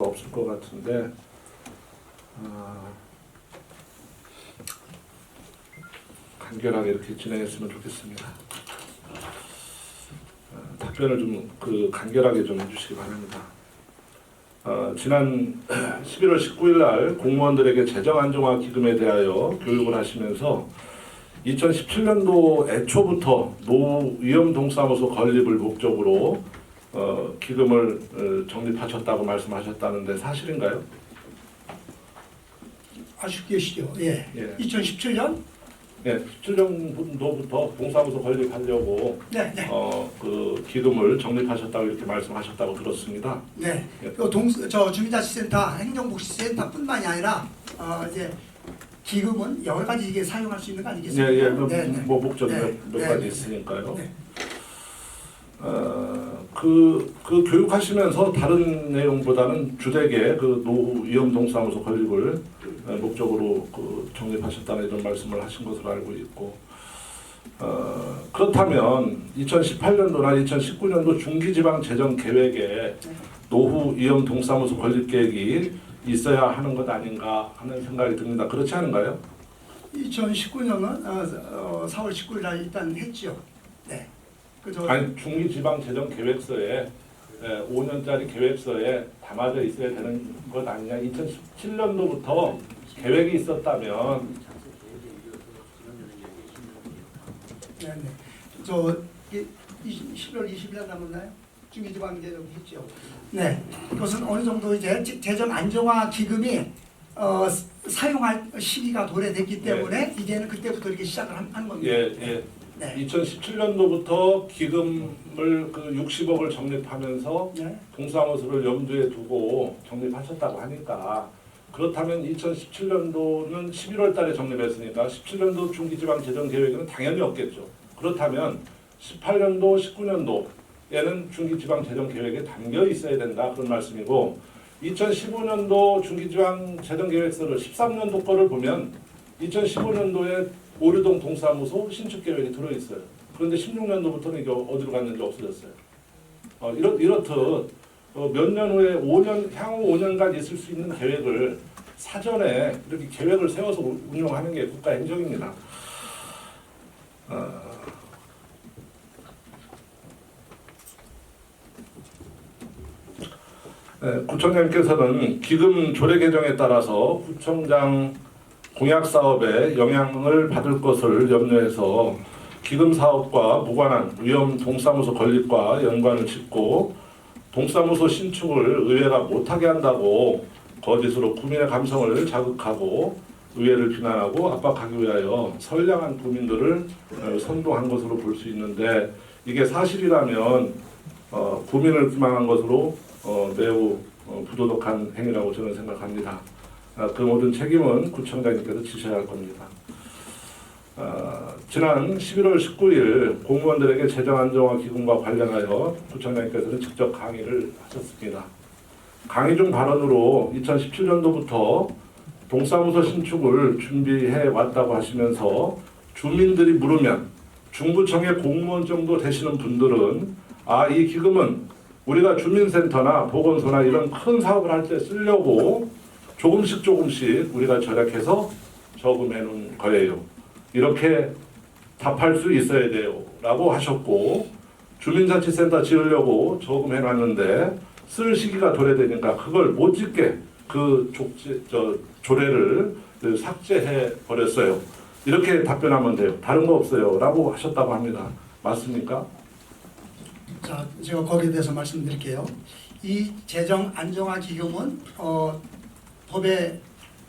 없을 것 같은데 아, 간결하게 이렇게 진행했으면 좋겠습니다. 아, 답변을 좀 그 간결하게 좀 해주시기 바랍니다. 아, 지난 11월 19일 날 공무원들에게 재정 안정화 기금에 대하여 교육을 하시면서 2017년도 애초부터 노 위험 동사무소 건립을 목적으로 어, 기금을 어, 적립하셨다고 말씀하셨다는데 사실인가요? 아쉽게시죠. 예. 예. 2017년? 네, 17년도부터 동사무소 건립하려고 네, 네. 어, 그 기금을 적립하셨다고 이렇게 말씀하셨다고 들었습니다. 네. 예. 그 동, 저 주민자치센터, 행정복지센터뿐만이 아니라 어, 이제 기금은 여러 가지 이게 사용할 수 있는 거 아니겠습니까? 예, 예, 뭐, 네, 네. 뭐 목적이 네, 몇, 몇 네, 가지 네. 있으니까요. 네. 어, 그, 그 교육하시면서 다른 내용보다는 주되게 그 노후 위험 동사무소 건립을 어, 목적으로 그 정립하셨다는 이런 말씀을 하신 것으로 알고 있고 어, 그렇다면 2018년도나 2019년도 중기지방 재정 계획에 노후 위험 동사무소 건립 계획이 있어야 하는 것 아닌가 하는 생각이 듭니다. 그렇지 않은가요? 2019년은 어, 어, 4월 19일 날 일단 했죠. 네. 그저 아니 중기지방 재정 계획서에 5년짜리 계획서에 담아져 있어야 되는 것 아니냐? 2017년도부터 계획이 있었다면 네, 네. 저 이- 이- 11월 20일 날 남았나요? 중기지방재정 했죠. 네. 그것은 어느 정도 이제 재- 재정 안정화 기금이 어, 스- 사용할 시기가 도래됐기 때문에 이제는 그때부터 이렇게 시작을 한- 하는 겁니다. 예, 예. 네. 2017년도부터 기금을 그 60억을 적립하면서 네. 동사무소를 염두에 두고 적립하셨다고 하니까 그렇다면 2017년도는 11월 달에 적립했으니까 17년도 중기지방 재정 계획에는 당연히 없겠죠. 그렇다면 18년도, 19년도에는 중기지방 재정 계획에 담겨 있어야 된다 그런 말씀이고 2015년도 중기지방 재정 계획서를 13년도 거를 보면 2015년도에 오류동 동사무소 신축 계획이 들어 있어요. 그런데 16년도부터는 이게 어디로 갔는지 없어졌어요. 어, 이렇 이렇듯 어, 몇년 후에 5년 향후 5년간 있을 수 있는 계획을 사전에 이렇게 계획을 세워서 우- 운영하는 게 국가 행정입니다. 어, 네, 구청장님께서는 기금 조례 개정에 따라서 구청장 공약 사업에 영향을 받을 것을 염려해서 기금 사업과 무관한 위험 동사무소 건립과 연관을 짓고 동사무소 신축을 의회가 못하게 한다고 거짓으로 국민의 감성을 자극하고 의회를 비난하고 압박하기 위하여 선량한 국민들을 어, 선동한 것으로 볼 수 있는데 이게 사실이라면 어, 국민을 기망한 것으로 어, 매우 어, 부도덕한 행위라고 저는 생각합니다. 아, 그 모든 책임은 구청장님께서 지셔야 할 겁니다. 아, 지난 11월 19일 공무원들에게 재정 안정화 기금과 관련하여 구청장님께서는 직접 강의를 하셨습니다. 강의 중 발언으로 2017년도부터 동사무소 신축을 준비해 왔다고 하시면서 주민들이 물으면 중구청의 공무원 정도 되시는 분들은 아 이 기금은 우리가 주민센터나 보건소나 이런 큰 사업을 할 때 쓰려고 조금씩 조금씩 우리가 절약해서 저금해 놓은 거예요. 이렇게 답할 수 있어야 돼요. 라고 하셨고 주민자치센터 지으려고 저금해 놨는데 쓸 시기가 도래되니까 그걸 못 짓게 그 족지, 저, 조례를 그 삭제해 버렸어요. 이렇게 답변하면 돼요. 다른 거 없어요. 라고 하셨다고 합니다. 맞습니까? 자, 제가 거기에 대해서 말씀드릴게요. 이 재정 안정화 기금은 어, 법에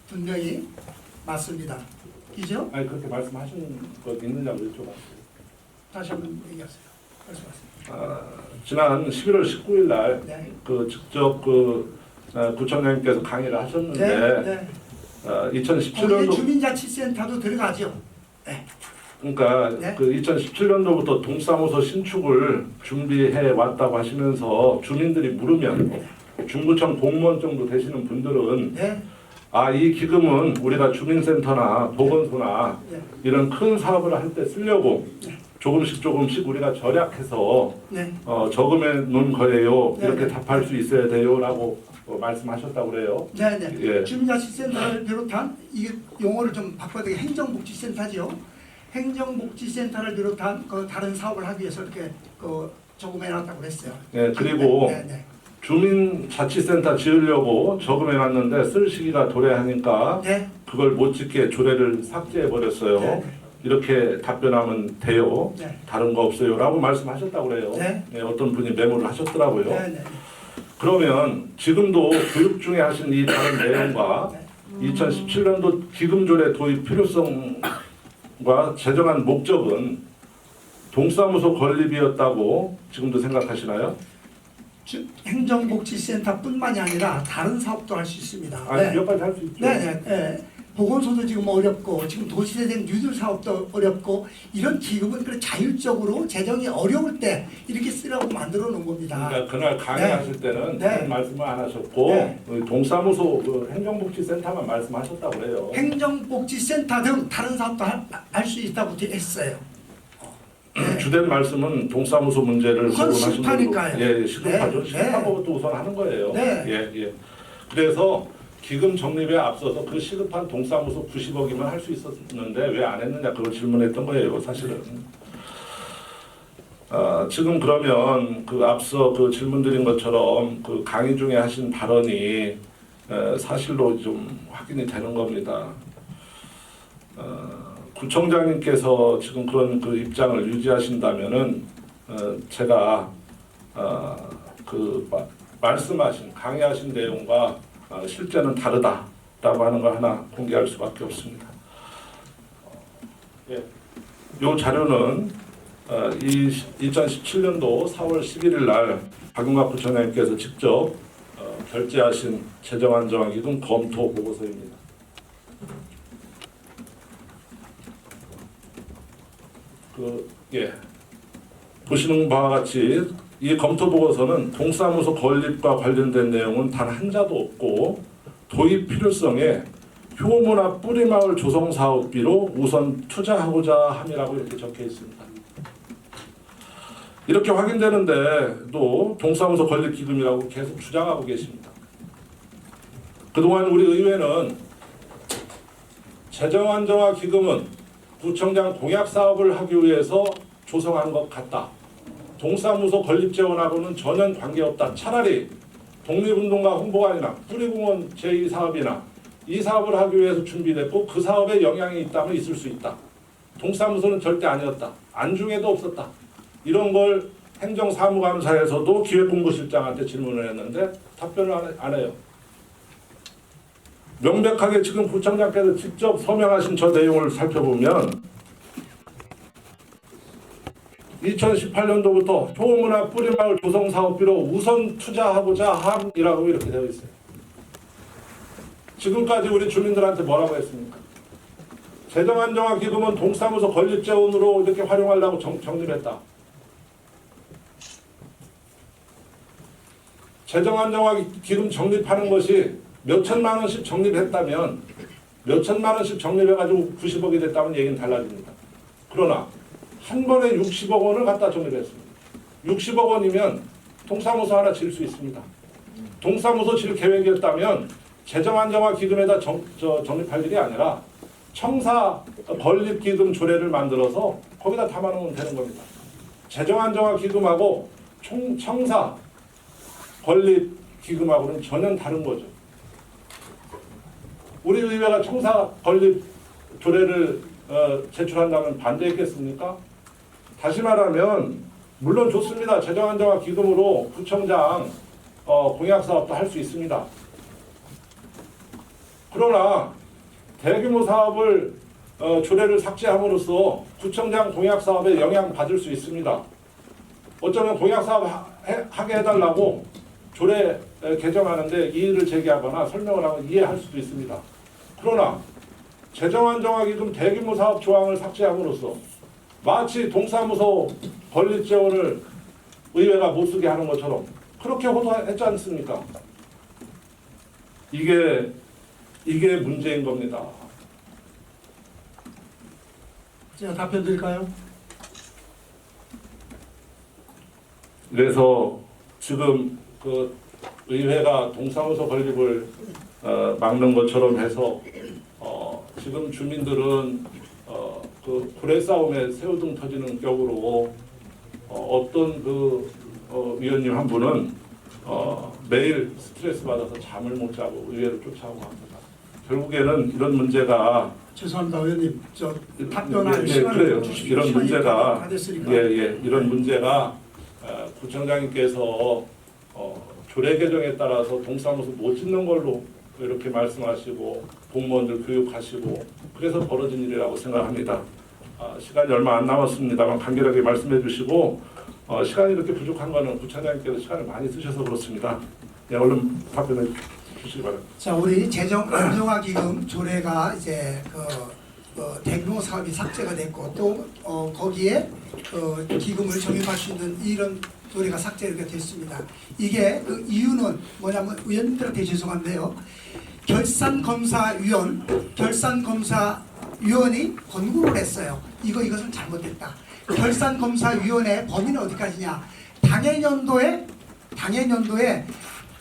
분명히 맞습니다. 이죠? 아니 그렇게 말씀하신 거 있느냐고 여쭤봤어요. 다시 한번 얘기하세요. 말씀하세요. 아, 지난 11월 19일 날 네. 그 직접 그 어, 구청장님께서 강의를 하셨는데 네, 네. 어, 거기에 2017년도 주민자치센터도 들어가죠. 네. 그러니까 네. 그 2017년도부터 동사무소 신축을 준비해 왔다고 하시면서 주민들이 물으면 중구청 공무원 정도 되시는 분들은 네. 아이 기금은 우리가 주민센터나 보건소나 네. 이런 큰 사업을 할 때 쓰려고 조금씩 조금씩 우리가 절약해서 네. 어, 저금해 놓은 거예요. 네, 이렇게 네. 답할 수 있어야 돼요라고 어, 말씀하셨다고 그래요. 네 네. 예. 주민자치센터를 비롯한 이게 용어를 좀 바꿔야 되게 행정복지센터죠. 행정복지센터를 비롯한 그 다른 사업을 하기 위해서 이렇게 그 조금해 놨다고 그랬어요. 예, 그리고 네 네. 주민자치센터 지으려고 저금해 놨는데 쓸 시기가 도래하니까 네. 그걸 못 짓게 조례를 삭제해 버렸어요. 네. 이렇게 답변하면 돼요. 네. 다른 거 없어요 라고 말씀하셨다고 그래요. 네. 예, 어떤 분이 메모를 하셨더라고요. 네 네. 그러면 지금도 교육 중에 하신 이 다른 내용과 네. 2017년도 기금조례 도입 필요성과 제정한 목적은 동사무소 건립이었다고 지금도 생각하시나요? 주- 행정복지센터뿐만이 아니라 다른 사업도 할 수 있습니다. 아니 몇 가지 할 수 있죠. 네 네. 네. 보건소도 지금 어렵고 지금 도시재생 뉴딜 사업도 어렵고 이런 기금은 그 자율적으로 재정이 어려울 때 이렇게 쓰라고 만들어 놓은 겁니다. 그러니까 그날 강의하실 때는 네. 말씀을 안 하셨고 네. 그 동사무소 그 행정복지센터만 말씀하셨다고 그래요. 행정복지센터 등 다른 사업도 할 수 있다고 했어요. 주된 말씀은 동사무소 문제를 우선 거론하신 시급하니까요. 걸로. 예, 예, 시급하죠. 네, 시급한 네. 것부터 우선 하는 거예요. 네. 예, 예. 그래서 기금 적립에 앞서서 그 시급한 동사무소 90억이면 할 수 있었는데 왜 안 했느냐 그걸 질문했던 거예요, 사실은. 아, 지금 그러면 그 앞서 그 질문드린 것처럼 그 강의 중에 하신 발언이 에, 사실로 좀 확인이 되는 겁니다. 어, 구청장님께서 지금 그런 그 입장을 유지하신다면은 어, 제가 어, 그 마- 말씀하신 강의하신 내용과 어, 실제는 다르다라고 하는 걸 하나 공개할 수밖에 없습니다. 예. 이 자료는 어, 이 2017년도 4월 11일 날 박용갑 부총장님께서 직접 어, 결제하신 재정안정화기금 검토 보고서입니다. 그 예. 보시는 바와 같이 이 검토 보고서는 동사무소 건립과 관련된 내용은 단 한 자도 없고 도입 필요성에 효문화 뿌리마을 조성 사업비로 우선 투자하고자 함이라고 이렇게 적혀 있습니다. 이렇게 확인되는데 또 동사무소 건립 기금이라고 계속 주장하고 계십니다. 그동안 우리 의회는 재정 안정화 기금은 구청장 공약 사업을 하기 위해서 조성한 것 같다. 동사무소 건립 재원하고는 전혀 관계없다. 차라리 독립운동가 홍보관이나 뿌리공원 제2사업이나 이 사업을 하기 위해서 준비됐고 그 사업에 영향이 있다면 있을 수 있다. 동사무소는 절대 아니었다. 안중에도 없었다. 이런 걸 행정사무감사에서도 기획공부실장한테 질문을 했는데 답변을 안 해요. 명백하게 지금 구청장께서 직접 서명하신 저 내용을 살펴보면 2018년도부터 효문화 뿌리마을 조성 사업비로 우선 투자하고자 함이라고 이렇게 되어 있어요. 지금까지 우리 주민들한테 뭐라고 했습니까? 재정안정화 기금은 동사무소 건립 재원으로 이렇게 활용하려고 정, 정립했다. 재정안정화 기금 적립하는 것이 몇 천만 원씩 적립했다면 몇 천만 원씩 적립해가지고 90억이 됐다면 얘기는 달라집니다. 그러나 한 번에 60억 원을 갖다 적립했습니다. 60억 원이면 동사무소 하나 질 수 있습니다. 동사무소 질 계획이었다면 재정안정화 기금에다 정, 저, 적립할 일이 아니라 청사 건립 기금 조례를 만들어서 거기다 담아놓으면 되는 겁니다. 재정안정화 기금하고 총, 청사 건립 기금하고는 전혀 다른 거죠. 우리 의회가 청사 건립 조례를 어, 제출한다면 반대했겠습니까? 다시 말하면 물론 좋습니다. 재정안정화 기금으로 구청장 어, 공약 사업도 할 수 있습니다. 그러나 대규모 사업을 어, 조례를 삭제함으로써 구청장 공약 사업에 영향 받을 수 있습니다. 어쩌면 공약 사업 하, 해, 하게 해달라고 조례 에, 개정하는데 이의를 제기하거나 설명을 하면 이해할 수도 있습니다. 그러나 재정안정화기금 대규모 사업 조항을 삭제함으로써 마치 동사무소 건립 재원을 의회가 못 쓰게 하는 것처럼 그렇게 호도했지 않습니까? 이게 이게 문제인 겁니다. 제가 답변 드릴까요? 그래서 지금 그 의회가 동사무소 건립을 어, 막는 것처럼 해서 어, 지금 주민들은 어, 그 고래 싸움에 새우등 터지는 격으로 어, 어떤 그 어, 위원님 한 분은 어, 매일 스트레스 받아서 잠을 못 자고 의회를 쫓아오고 합니다. 결국에는 이런 문제가 죄송합니다 의원님 저 답변할 예, 예, 시간을 그래요. 이런 문제가 다 됐으니까 예, 예, 이런 문제가 어, 구청장님께서 어, 조례 개정에 따라서 동사무소 못 짓는 걸로 이렇게 말씀하시고 공무원들 교육하시고 그래서 벌어진 일이라고 생각합니다. 아, 시간이 얼마 안 남았습니다만 간결하게 말씀해 주시고 어, 시간이 이렇게 부족한 거는 구청장님께서 시간을 많이 쓰셔서 그렇습니다. 예, 얼른 답변해 주시기 바랍니다. 자 우리 재정 안정화 기금 조례가 이제 그 어, 대규모 사업이 삭제가 됐고 또 어, 거기에 어, 기금을 적용할 수 있는 이런 조례가 삭제가 됐습니다. 이게 그 이유는 뭐냐면 의원님들한테 죄송한데요. 결산검사위원 결산검사위원이 권고를 했어요. 이거 이것은 잘못됐다. 결산검사위원회 범위는 어디까지냐? 당해년도에 당해년도에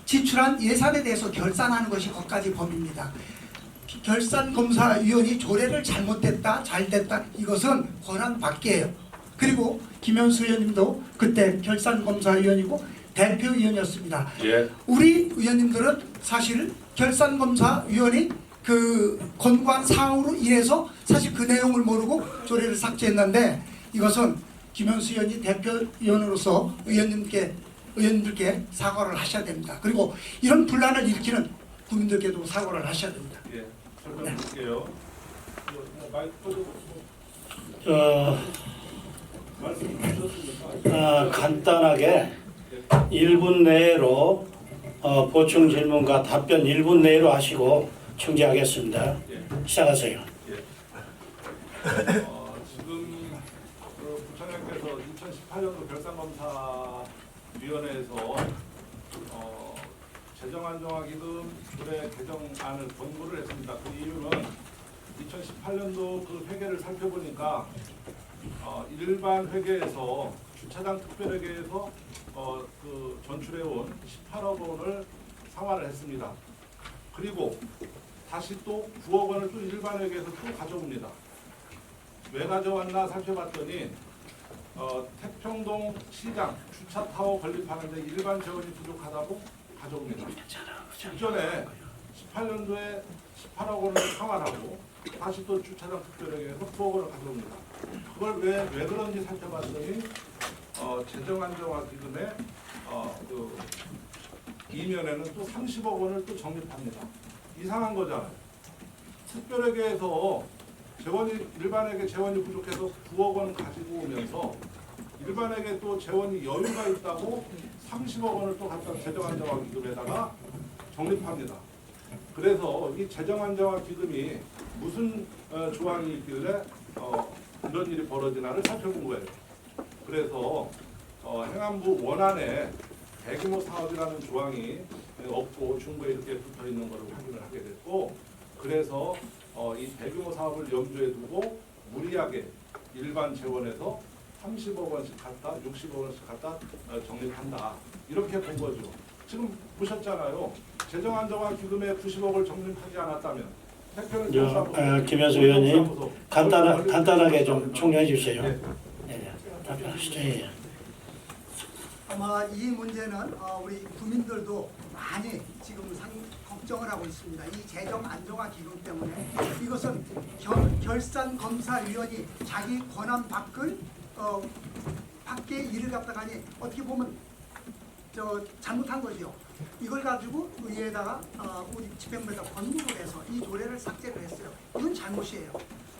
지출한 예산에 대해서 결산하는 것이 거기까지 범위입니다. 결산검사위원이 조례를 잘못됐다, 잘됐다 이것은 권한 밖이에요. 그리고 김현수 의원님도 그때 결산검사위원이고 대표위원이었습니다. 예, 우리 의원님들은 사실 결산검사위원이 그 권고한 사항으로 인해서 사실 그 내용을 모르고 조례를 삭제했는데 이것은 김현수 의원이 대표위원으로서 의원님께 의원님들께 사과를 하셔야 됩니다. 그리고 이런 분란을 일으키는 국민들께도 사과를 하셔야 됩니다. 예, 설명 드릴게요. 뭐, 마이크 어? 아, 간단하게 1분 내로 어, 보충 질문과 답변 1분 내로 하시고 중지하겠습니다. 예. 시작하세요. 어, 지금 그 부총장께서 2018년도 결산검사위원회에서 어, 재정안정화기금 조례 개정안을 권고를 했습니다. 그 이유는 2018년도 그 회계를 살펴보니까 어, 일반 회계에서 주차장 특별회계에서 어, 그 전출해온 18억 원을 상환을 했습니다. 그리고 다시 또 9억 원을 또 일반 회계에서 또 가져옵니다. 왜 가져왔나 살펴봤더니 어, 태평동 시장 주차 타워 건립하는데 일반 재원이 부족하다고 가져옵니다. 직전에 18년도에 18억 원을 상환하고 다시 또 주차장 특별회계에서 9억 원을 가져옵니다. 그걸 왜, 왜 그런지 살펴봤더니 어, 재정안정화 기금에 어, 그 이면에는 또 30억 원을 또 적립합니다. 이상한 거잖아요. 특별회계에서 재원이 일반에게 재원이 부족해서 9억 원 가지고 오면서 일반에게 또 재원이 여유가 있다고 30억 원을 또 갖다 재정안정화 기금에다가 적립합니다. 그래서 이 재정안정화 기금이 무슨 어, 조항이 있길래 어, 이런 일이 벌어지나를 살펴본 거예요. 그래서 어, 행안부 원안에 대규모 사업이라는 조항이 없고 중부에 이렇게 붙어 있는 것을 확인을 하게 됐고 그래서 어, 이 대규모 사업을 염두에 두고 무리하게 일반 재원에서 30억 원씩 갖다 60억 원씩 갖다 어, 적립한다 이렇게 본 거죠. 지금 보셨잖아요. 재정 안정화 기금에 90억을 적립하지 않았다면 동사무소, 어, 김현수 의원님, 간단하, 간단하게 좀 총리해 주세요. 네. 네, 답변하시죠. 예. 아마 이 문제는 어, 우리 국민들도 많이 지금 상, 걱정을 하고 있습니다. 이 재정 안정화 기금 때문에 이것은 결, 결산 검사위원이 자기 권한 밖을 어, 밖의 일을 갖다가 니 어떻게 보면 저 잘못한 거죠. 이걸 가지고 의회에다가 어, 우리 집행부에다 권고를 해서 이 조례를 삭제를 했어요. 이건 잘못이에요.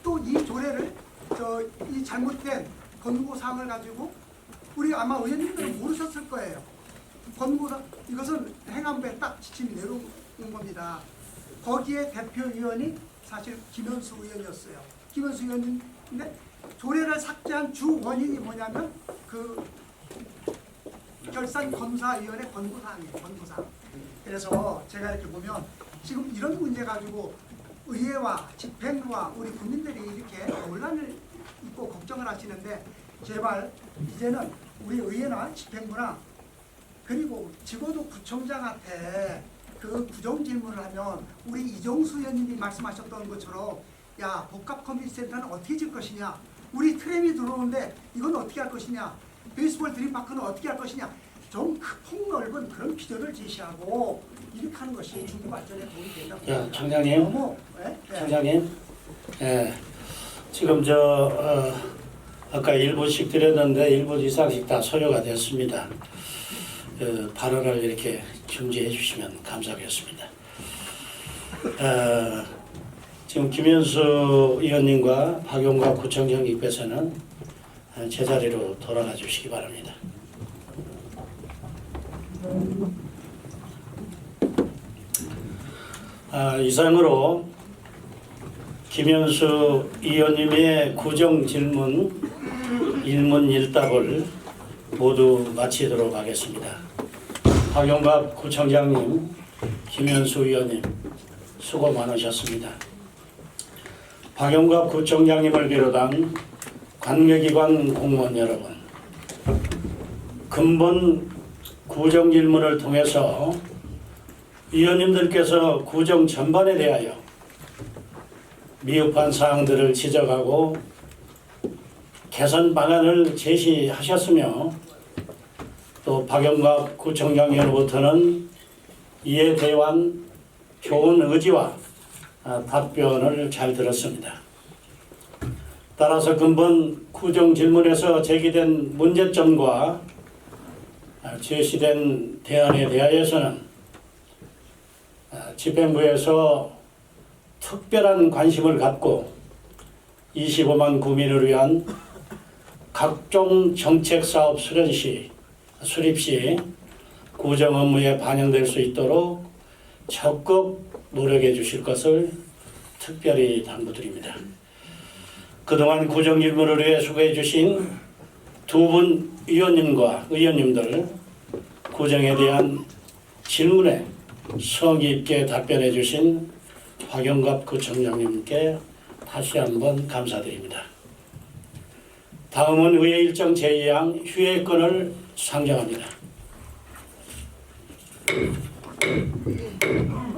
또 이 조례를 저 이 잘못된 권고 사항을 가지고 우리 아마 의원님들은 모르셨을 거예요. 권고사 이것은 행안부에 딱 지침이 내려온 겁니다. 거기에 대표위원이 사실 김현수 의원이었어요. 김현수 의원인데 조례를 삭제한 주 원인이 뭐냐면 그 결산 검사위원회 권고사항이에요. 권고사항. 그래서 제가 이렇게 보면 지금 이런 문제 가지고 의회와 집행부와 우리 국민들이 이렇게 논란을 있고 걱정을 하시는데 제발 이제는 우리 의회나 집행부나 그리고 적어도 구청장한테 그 부정 질문을 하면 우리 이종수 의원님이 말씀하셨던 것처럼 야 복합 커뮤니티 센터는 어떻게 질 것이냐 우리 트램이 들어오는데 이건 어떻게 할 것이냐 베이스볼 드림파크는 어떻게 할 것이냐 좀 폭넓은 그런 비전을 제시하고 이렇게 하는 것이 중국 발전에 도움이 된다고 야, 봅니다. 청장님. 너무 예? 예. 청장님, 예, 지금 저 어, 아까 일부씩 드렸는데 일부 이상씩 다 소요가 됐습니다. 그 발언을 이렇게 중지해 주시면 감사하겠습니다. 어, 지금 김현수 의원님과 박용과 구청장님께서는 어, 제자리로 돌아가 주시기 바랍니다. 아, 이상으로 김현수 의원님의 구정 질문 일문 일답을 모두 마치도록 하겠습니다. 박용갑 구청장님, 김현수 의원님 수고 많으셨습니다. 박용갑 구청장님을 비롯한 관계기관 공무원 여러분, 근본 구정 질문을 통해서 위원님들께서 구정 전반에 대하여 미흡한 사항들을 지적하고 개선 방안을 제시하셨으며 또 박영갑 구청장으로부터는 이에 대한 좋은 의지와 아, 답변을 잘 들었습니다. 따라서 근본 구정 질문에서 제기된 문제점과 아, 제시된 대안에 대하여서는 아, 집행부에서 특별한 관심을 갖고 25만 구민을 위한 각종 정책 사업 수련 시 수립 시 구정 업무에 반영될 수 있도록 적극 노력해 주실 것을 특별히 당부드립니다. 그동안 일문을 위해 수고해 주신 두 분 의원님과 의원님들 구정에 대한 질문에 성의 있게 답변해 주신 박영갑 구청장님께 다시 한번 감사드립니다. 다음은 의회 일정 제2항 휴회권을 상정합니다. Thank you.